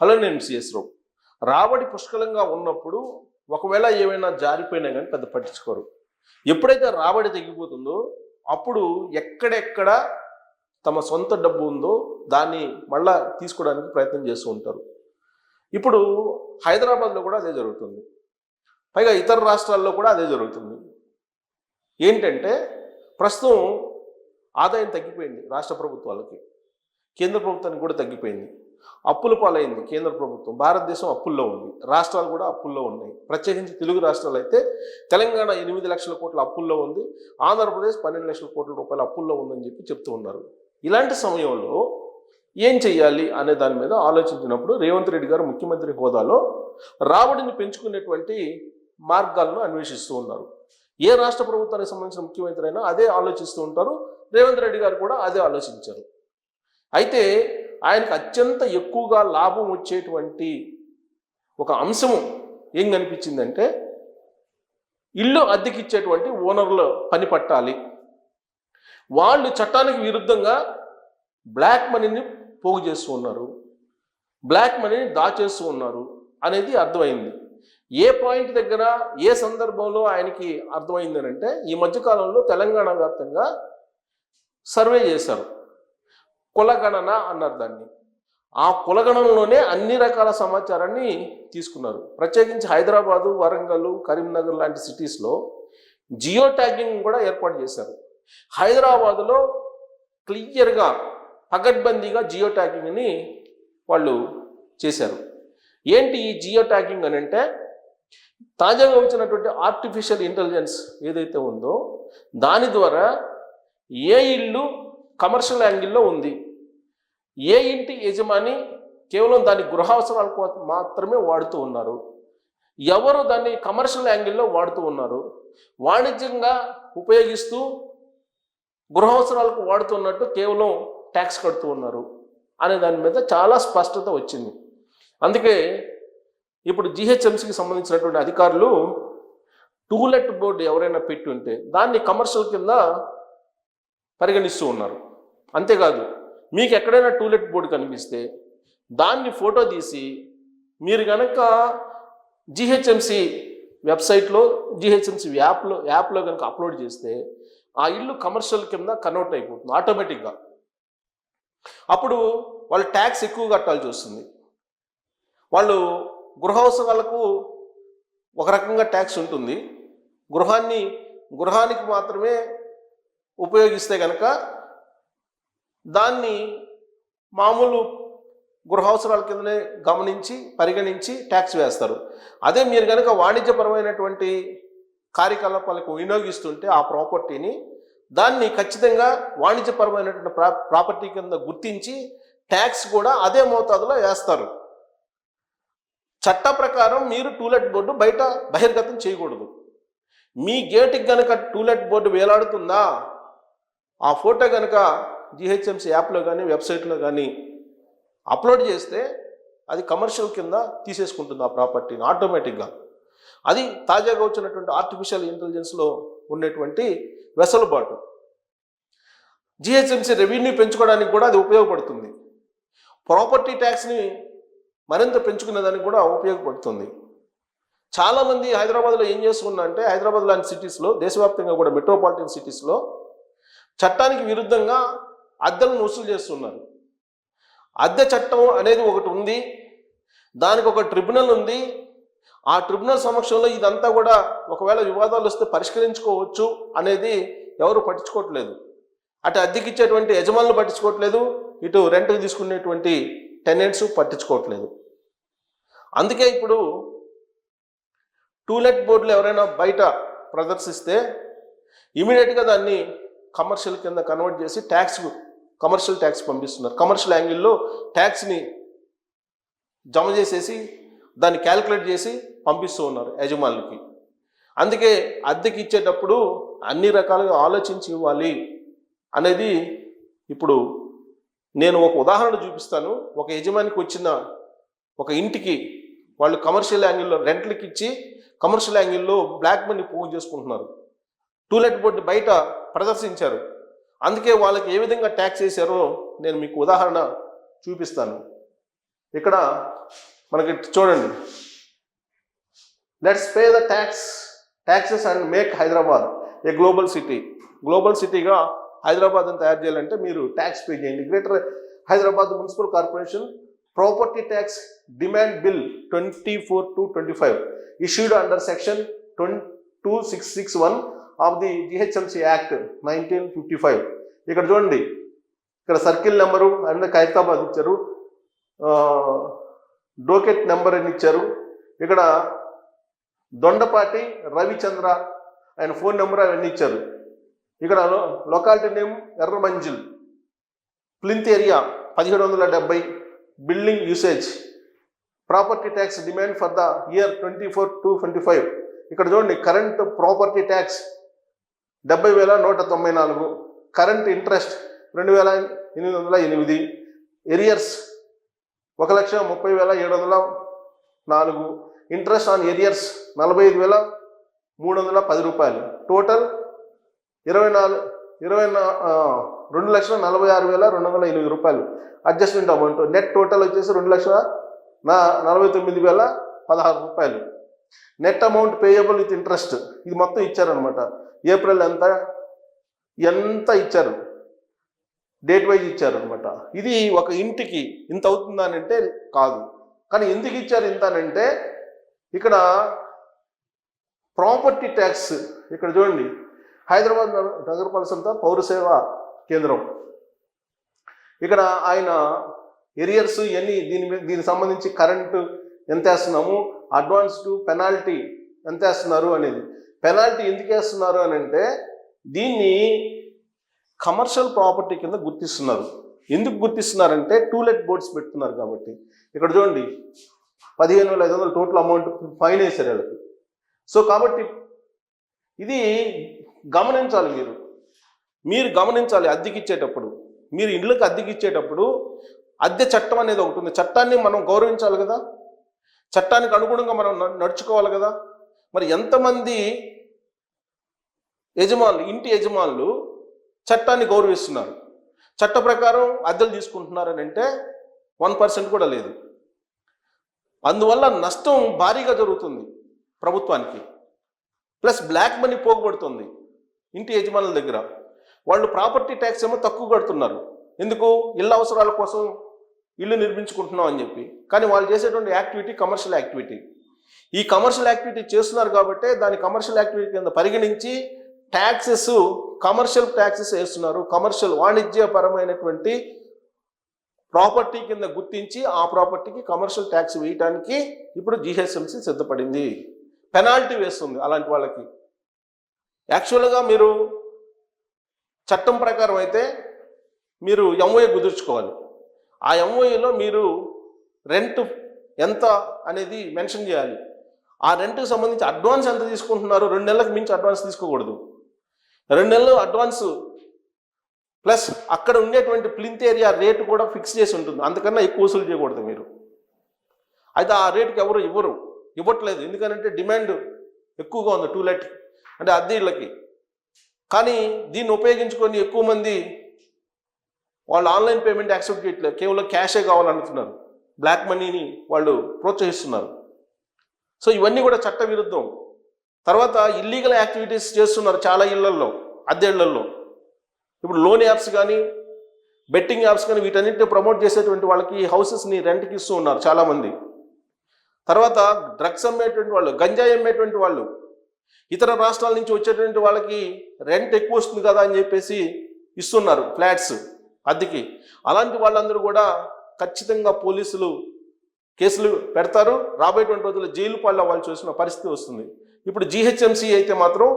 Hello నేను CS రావు రాబడి పుష్కలంగా ఉన్నప్పుడు ఒకవేళ ఏమైనా జారిపోయినా కానీ పెద్ద పట్టించుకోరు. ఎప్పుడైతే రాబడి తగ్గిపోతుందో అప్పుడు ఎక్కడెక్కడ తమ సొంత డబ్బు ఉందో దాన్ని మళ్ళా తీసుకోవడానికి ప్రయత్నం చేస్తూ ఉంటారు. ఇప్పుడు హైదరాబాద్లో కూడా అదే జరుగుతుంది. పైగా ఇతర రాష్ట్రాల్లో కూడా అదే జరుగుతుంది. ఏంటంటే ప్రస్తుతం ఆదాయం తగ్గిపోయింది రాష్ట్ర ప్రభుత్వాలకి. కేంద్ర ప్రభుత్వానికి కూడా తగ్గిపోయింది. అప్పుల పాలైంది కేంద్ర ప్రభుత్వం. భారతదేశం అప్పుల్లో ఉంది. రాష్ట్రాలు కూడా అప్పుల్లో ఉన్నాయి. ప్రత్యేకించి తెలుగు రాష్ట్రాలు అయితే తెలంగాణ ఎనిమిది లక్షల కోట్ల అప్పుల్లో ఉంది. ఆంధ్రప్రదేశ్ పన్నెండు లక్షల కోట్ల రూపాయల అప్పుల్లో ఉందని చెప్పి చెప్తూ ఉన్నారు. ఇలాంటి సమయంలో ఏం చెయ్యాలి అనే దాని మీద ఆలోచించినప్పుడు రేవంత్ రెడ్డి గారు ముఖ్యమంత్రి హోదాలో రాబడిని పెంచుకునేటువంటి మార్గాలను అన్వేషిస్తూ ఉన్నారు. ఏ రాష్ట్ర ప్రభుత్వానికి సంబంధించిన ముఖ్యమంత్రి అయినా అదే ఆలోచిస్తూ ఉంటారు. రేవంత్ రెడ్డి గారు కూడా అదే ఆలోచించారు. అయితే ఆయనకు అత్యంత ఎక్కువగా లాభం వచ్చేటువంటి ఒక అంశము ఏం కనిపించిందంటే ఇల్లు అద్దెకిచ్చేటువంటి ఓనర్లు పని పట్టాలి. వాళ్ళు చట్టానికి విరుద్ధంగా బ్లాక్ మనీని పోగు చేస్తూ ఉన్నారు. బ్లాక్ మనీని దాచేస్తూ ఉన్నారు అనేది అర్థమైంది. ఏ పాయింట్ దగ్గర ఏ సందర్భంలో ఆయనకి అర్థమైంది అని అంటే ఈ మధ్యకాలంలో తెలంగాణ వ్యాప్తంగా సర్వే చేశారు. కులగణన అన్నారు దాన్ని. ఆ కులగణనలోనే అన్ని రకాల సమాచారాన్ని తీసుకున్నారు. ప్రత్యేకించి హైదరాబాదు వరంగల్ కరీంనగర్ లాంటి సిటీస్లో జియో ట్యాగింగ్ కూడా ఏర్పాటు చేశారు. హైదరాబాదులో క్లియర్గా పగడ్బందీగా జియో ట్యాగింగ్ని వాళ్ళు చేశారు. ఏంటి ఈ జియో ట్యాగింగ్ అని అంటే తాజాగా వచ్చినటువంటి ఆర్టిఫిషియల్ ఇంటెలిజెన్స్ ఏదైతే ఉందో దాని ద్వారా ఏ ఇల్లు కమర్షియల్ యాంగిల్లో ఉంది? ఏ ఇంటి యజమాని కేవలం దాని గృహ అవసరాలకు మాత్రమే వాడుతూ ఉన్నారు? ఎవరు దాన్ని కమర్షియల్ యాంగిల్లో వాడుతూ ఉన్నారు? వాణిజ్యంగా ఉపయోగిస్తూ గృహ అవసరాలకు వాడుతున్నట్టు కేవలం ట్యాక్స్ కడుతూ ఉన్నారు అనే దాని మీద చాలా స్పష్టత వచ్చింది. అందుకే ఇప్పుడు జిహెచ్ఎంసీకి సంబంధించినటువంటి అధికారులు టూలెట్ బోర్డు ఎవరైనా పెట్టి ఉంటే దాన్ని కమర్షియల్ కింద పరిగణిస్తూ ఉన్నారు. అంతేకాదు మీకు ఎక్కడైనా టూలెట్ బోర్డు కనిపిస్తే దాన్ని ఫోటో తీసి మీరు కనుక జిహెచ్ఎంసి వెబ్సైట్లో జిహెచ్ఎంసి యాప్లో యాప్లో కనుక అప్లోడ్ చేస్తే ఆ ఇల్లు కమర్షియల్ కింద కన్వర్ట్ అయిపోతుంది ఆటోమేటిక్గా. అప్పుడు వాళ్ళు ట్యాక్స్ ఎక్కువ కట్టాల్సి వస్తుంది. వాళ్ళు గృహవసరాలకు ఒక రకంగా ట్యాక్స్ ఉంటుంది. గృహాన్ని గృహానికి మాత్రమే ఉపయోగిస్తే కనుక దాన్ని మామూలు గృహ అవసరాల కిందనే గమనించి పరిగణించి ట్యాక్స్ వేస్తారు. అదే మీరు కనుక వాణిజ్యపరమైనటువంటి కార్యకలాపాలకు వినియోగిస్తుంటే ఆ ప్రాపర్టీని దాన్ని ఖచ్చితంగా వాణిజ్యపరమైనటువంటి ప్రా ప్రాపర్టీ కింద గుర్తించి ట్యాక్స్ కూడా అదే మోతాదులో వేస్తారు. చట్ట ప్రకారం మీరు టూలెట్ బోర్డు బయట బహిర్గతం చేయకూడదు. మీ గేటుకి గనక టూలెట్ బోర్డు వేలాడుతుందా ఆ ఫోటో కనుక జిహెచ్ఎంసీ యాప్లో కానీ వెబ్సైట్లో కానీ అప్లోడ్ చేస్తే అది కమర్షియల్ కింద తీసేసుకుంటుంది ఆ ప్రాపర్టీని ఆటోమేటిక్గా. అది తాజాగా వచ్చినటువంటి ఆర్టిఫిషియల్ ఇంటెలిజెన్స్లో ఉన్నటువంటి వెసలుబాటు. జిహెచ్ఎంసీ రెవెన్యూ పెంచుకోవడానికి కూడా అది ఉపయోగపడుతుంది. ప్రాపర్టీ ట్యాక్స్ని మరింత పెంచుకునేదానికి కూడా ఉపయోగపడుతుంది. చాలామంది హైదరాబాద్లో ఏం చేస్తున్నారంటే హైదరాబాద్ లాంటి సిటీస్లో దేశవ్యాప్తంగా కూడా మెట్రోపాలిటన్ సిటీస్లో చట్టానికి విరుద్ధంగా అద్దెలను వసూలు చేస్తున్నారు. అద్దె చట్టం అనేది ఒకటి ఉంది. దానికి ఒక ట్రిబ్యునల్ ఉంది. ఆ ట్రిబ్యునల్ సమక్షంలో ఇదంతా కూడా ఒకవేళ వివాదాలు వస్తే పరిష్కరించుకోవచ్చు అనేది ఎవరు పట్టించుకోవట్లేదు. అటు అద్దెకి ఇచ్చేటువంటి యజమానులు పట్టించుకోవట్లేదు. ఇటు రెంట్కి తీసుకునేటువంటి టెనెంట్స్ పట్టించుకోవట్లేదు. అందుకే ఇప్పుడు టూలెట్ బోర్డులు ఎవరైనా బయట ప్రదర్శిస్తే ఇమీడియట్గా దాన్ని కమర్షియల్ కింద కన్వర్ట్ చేసి ట్యాక్స్ కమర్షియల్ ట్యాక్స్ పంపిస్తున్నారు. కమర్షియల్ యాంగిల్లో ట్యాక్స్ని జమ చేసేసి దాన్ని క్యాలిక్యులేట్ చేసి పంపిస్తూ ఉన్నారు యజమానులకి. అందుకే అద్దెకి ఇచ్చేటప్పుడు అన్ని రకాలుగా ఆలోచించి ఇవ్వాలి అనేది ఇప్పుడు నేను ఒక ఉదాహరణ చూపిస్తాను. ఒక యజమానికి వచ్చిన ఒక ఇంటికి వాళ్ళు కమర్షియల్ యాంగిల్లో రెంట్లకి ఇచ్చి కమర్షియల్ యాంగిల్లో బ్లాక్ మనీ పోగు చేసుకుంటున్నారు. టూలెట్ బోర్డు బయట ప్రదర్శించారు. అందుకే వాళ్ళకి ఏ విధంగా ట్యాక్స్ వేశారో నేను మీకు ఉదాహరణ చూపిస్తాను. ఇక్కడ మనకి చూడండి. Let's pay the tax taxes and make Hyderabad a global city global సిటీగా హైదరాబాద్ తయారు చేయాలంటే మీరు ట్యాక్స్ పే చేయండి. Greater Hyderabad municipal corporation property tax demand bill twenty four to twenty five issued under section twenty two six six one of the GHMC act nineteen fifty five. ఇక్కడ చూడండి ఇక్కడ circle number and Khairatabad ఇచ్చారు. డోకెట్ number అని ఇచ్చారు. ఇక్కడ దొండపాటి రవిచంద్ర ఆయన phone number అవన్నీ ఇచ్చారు. ఇక్కడ locality name Erramanzil. Plinth area పదిహేడు వందల డెబ్బై. Building usage. Property tax demand for the year twenty four to twenty five. ఇక్కడ చూడండి కరెంట్ ప్రాపర్టీ ట్యాక్స్ డెబ్బై వేల నూట తొంభై నాలుగు కరెంట్ ఇంట్రెస్ట్ రెండు వేల ఎనిమిది వందల ఎనిమిది ఎరియర్స్ ఒక లక్ష ముప్పై వేల ఏడు వందల నాలుగు ఇంట్రెస్ట్ ఆన్ ఎరియర్స్ నలభై ఐదు వేల మూడు వందల పది రూపాయలు. టోటల్ ఇరవై నాలుగు ఇరవై రెండు లక్షల నలభై ఆరు వేల రెండు వందల ఎనిమిది రూపాయలు అడ్జస్ట్మెంట్ అమౌంట్. నెట్ టోటల్ వచ్చేసి రెండు లక్షల నా నలభై తొమ్మిది వేల పదహారు రూపాయలు. Net amount payable with interest. ఇది మొత్తం ఇచ్చారనమాట ఏప్రిల్ ఎంత? ఎంత ఇచ్చారు? డేట్ వైజ్ ఇచ్చారనమాట ఇది ఒక ఇంటికి ఇంత అవుతుందనంటే కాదు. కానీ ఎందుకు ఇచ్చారు ఇంత అనంటే ఇక్కడ ప్రాపర్టీ ట్యాక్స్ ఇక్కడ చూడండి. హైదరాబాద్ నగరపాలక సంస్థ పౌరసేవ కేంద్రం. ఇక్కడ ఆయన ఎరియర్స్ ఇవన్నీ దీని మీద దీనికి సంబంధించి కరెంటు ఎంత వేస్తున్నాము? అడ్వాన్స్ టు పెనాల్టీ ఎంత వేస్తున్నారు అనేది. పెనాల్టీ ఎందుకు వేస్తున్నారు అని అంటే దీన్ని కమర్షియల్ ప్రాపర్టీ కింద గుర్తిస్తున్నారు. ఎందుకు గుర్తిస్తున్నారంటే టూలెట్ బోర్డ్స్ పెడుతున్నారు కాబట్టి. ఇక్కడ చూడండి పదిహేను వేల ఐదు వందలు టోటల్ అమౌంట్ ఫైన్ వేశారు వాళ్ళకి. సో కాబట్టి ఇది గమనించాలి మీరు. మీరు గమనించాలి అద్దెకి ఇచ్చేటప్పుడు. మీరు ఇళ్ళకి అద్దెకి ఇచ్చేటప్పుడు అద్దె చట్టం అనేది ఒకటి ఉంది. చట్టాన్ని మనం గౌరవించాలి కదా. చట్టానికి అనుగుణంగా మనం నడుచుకోవాలి కదా. మరి ఎంతమంది యజమానులు ఇంటి యజమానులు చట్టాన్ని గౌరవిస్తున్నారు? చట్ట ప్రకారం అద్దెలు తీసుకుంటున్నారని అంటే వన్ పర్సెంట్ కూడా లేదు. అందువల్ల నష్టం భారీగా జరుగుతుంది ప్రభుత్వానికి. ప్లస్ బ్లాక్ మనీ పోగబడుతుంది ఇంటి యజమానుల దగ్గర. వాళ్ళు ప్రాపర్టీ ట్యాక్స్ ఏమో తక్కువ కడుతున్నారు. ఎందుకు? ఇళ్ళ అవసరాల కోసం ఇల్లు నిర్మించుకుంటున్నాం అని చెప్పి. కానీ వాళ్ళు చేసేటువంటి యాక్టివిటీ కమర్షియల్ యాక్టివిటీ. ఈ కమర్షియల్ యాక్టివిటీ చేస్తున్నారు కాబట్టి దాని కమర్షియల్ యాక్టివిటీ కింద పరిగణించి ట్యాక్సెస్ కమర్షియల్ ట్యాక్సెస్ వేస్తున్నారు. కమర్షియల్ వాణిజ్యపరమైనటువంటి ప్రాపర్టీ కింద గుర్తించి ఆ ప్రాపర్టీకి కమర్షియల్ ట్యాక్స్ వేయటానికి ఇప్పుడు జిహెచ్ఎంసీ సిద్ధపడింది. పెనాల్టీ వేస్తుంది అలాంటి వాళ్ళకి. యాక్చువల్గా మీరు చట్టం ప్రకారం అయితే మీరు ఎంఓఏ కుదుర్చుకోవాలి. ఆ ఎంఓయూలో మీరు రెంట్ ఎంత అనేది మెన్షన్ చేయాలి. ఆ రెంట్కి సంబంధించి అడ్వాన్స్ ఎంత తీసుకుంటున్నారు రెండు నెలలకు మించి అడ్వాన్స్ తీసుకోకూడదు. రెండు నెలలు అడ్వాన్స్ ప్లస్ అక్కడ ఉండేటువంటి ప్లింత్ ఏరియా రేటు కూడా ఫిక్స్ చేసి ఉంటుంది. అందుకన్నా ఎక్కువ వసూలు చేయకూడదు మీరు. అయితే ఆ రేటుకి ఎవరు ఇవ్వరు. ఇవ్వట్లేదు. ఎందుకంటే డిమాండ్ ఎక్కువగా ఉంది టూ లెట్. అంటే అద్దె ఇళ్ళకి. కానీ దీన్ని ఉపయోగించుకొని ఎక్కువ మంది వాళ్ళు ఆన్లైన్ పేమెంట్ యాక్సెప్ట్ చేయట్లేదు. కేవలం క్యాషే కావాలంటున్నారు. బ్లాక్ మనీని వాళ్ళు ప్రోత్సహిస్తున్నారు. సో ఇవన్నీ కూడా చట్ట విరుద్ధం తర్వాత ఇల్లీగల్ యాక్టివిటీస్ చేస్తున్నారు చాలా ఇళ్ళల్లో అద్దెళ్ళల్లో. ఇప్పుడు లోన్ యాప్స్ కానీ బెట్టింగ్ యాప్స్ కానీ వీటన్నిటిని ప్రమోట్ చేసేటువంటి వాళ్ళకి హౌసెస్ని రెంట్కి ఇస్తూ ఉన్నారు చాలామంది. తర్వాత డ్రగ్స్ అమ్మేటువంటి వాళ్ళు గంజాయి అమ్మేటువంటి వాళ్ళు. ఇతర రాష్ట్రాల నుంచి వచ్చేటువంటి వాళ్ళకి రెంట్ ఎక్కువ వస్తుంది కదా అని చెప్పేసి ఇస్తున్నారు ఫ్లాట్స్. అద్దెకి. అలాంటి వాళ్ళందరూ కూడా ఖచ్చితంగా పోలీసులు కేసులు పెడతారు. రాబోయేటువంటి రోజుల్లో జైలు పాలు వాళ్ళు చూసిన పరిస్థితి వస్తుంది. ఇప్పుడు జిహెచ్ఎంసీ అయితే మాత్రం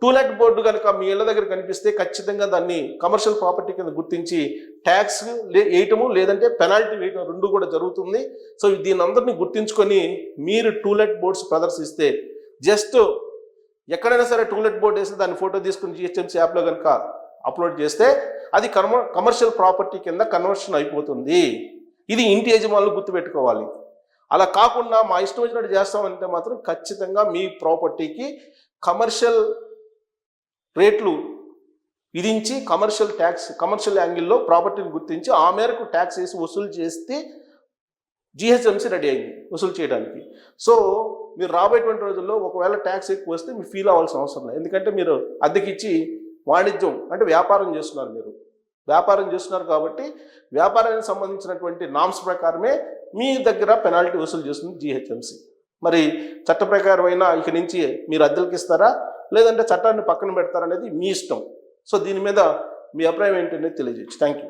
టూలెట్ బోర్డు కనుక మీ ఇళ్ళ దగ్గర కనిపిస్తే ఖచ్చితంగా దాన్ని కమర్షియల్ ప్రాపర్టీ కింద గుర్తించి ట్యాక్స్ లే వేయటము లేదంటే పెనాల్టీ వేయటం రెండు కూడా జరుగుతుంది. సో దీని అందరినీ గుర్తించుకొని మీరు టూలెట్ బోర్డ్స్ ప్రదర్శిస్తే జస్ట్ ఎక్కడైనా సరే టూలెట్ బోర్డ్ వేసి దాన్ని ఫోటో తీసుకుని జిహెచ్ఎంసీ యాప్లో కనుక అప్లోడ్ చేస్తే అది కమ కమర్షియల్ ప్రాపర్టీ కింద కన్వర్షన్ అయిపోతుంది. ఇది ఇంటి యజమానులు గుర్తుపెట్టుకోవాలి. అలా కాకుండా మా ఇష్టం వచ్చినట్టు చేస్తామంటే మాత్రం ఖచ్చితంగా మీ ప్రాపర్టీకి కమర్షియల్ రేట్లు విధించి కమర్షియల్ ట్యాక్స్ కమర్షియల్ యాంగిల్లో ప్రాపర్టీని గుర్తించి ఆ మేరకు ట్యాక్స్ వేసి వసూలు చేస్తే జిహెచ్ఎంసీ రెడీ అయింది వసూలు చేయడానికి. సో మీరు రాబోయేటువంటి రోజుల్లో ఒకవేళ ట్యాక్స్ ఎక్కువ వస్తే మీరు ఫీల్ అవ్వాల్సిన అవసరం లేదు. ఎందుకంటే మీరు అద్దెకిచ్చి వాణిజ్యం అంటే వ్యాపారం చేస్తున్నారు మీరు. వ్యాపారం చేస్తున్నారు కాబట్టి వ్యాపారానికి సంబంధించినటువంటి నామ్స్ ప్రకారమే మీ దగ్గర పెనాల్టీ వసూలు చేస్తుంది జిహెచ్ఎంసీ. మరి చట్ట ప్రకారమైన ఇక నుంచి మీరు అద్దెలకు ఇస్తారా? లేదంటే చట్టాన్ని పక్కన పెడతారా అనేది మీ ఇష్టం. సో దీని మీద మీ అభిప్రాయం ఏంటనేది తెలియజేయచ్చు. Thank you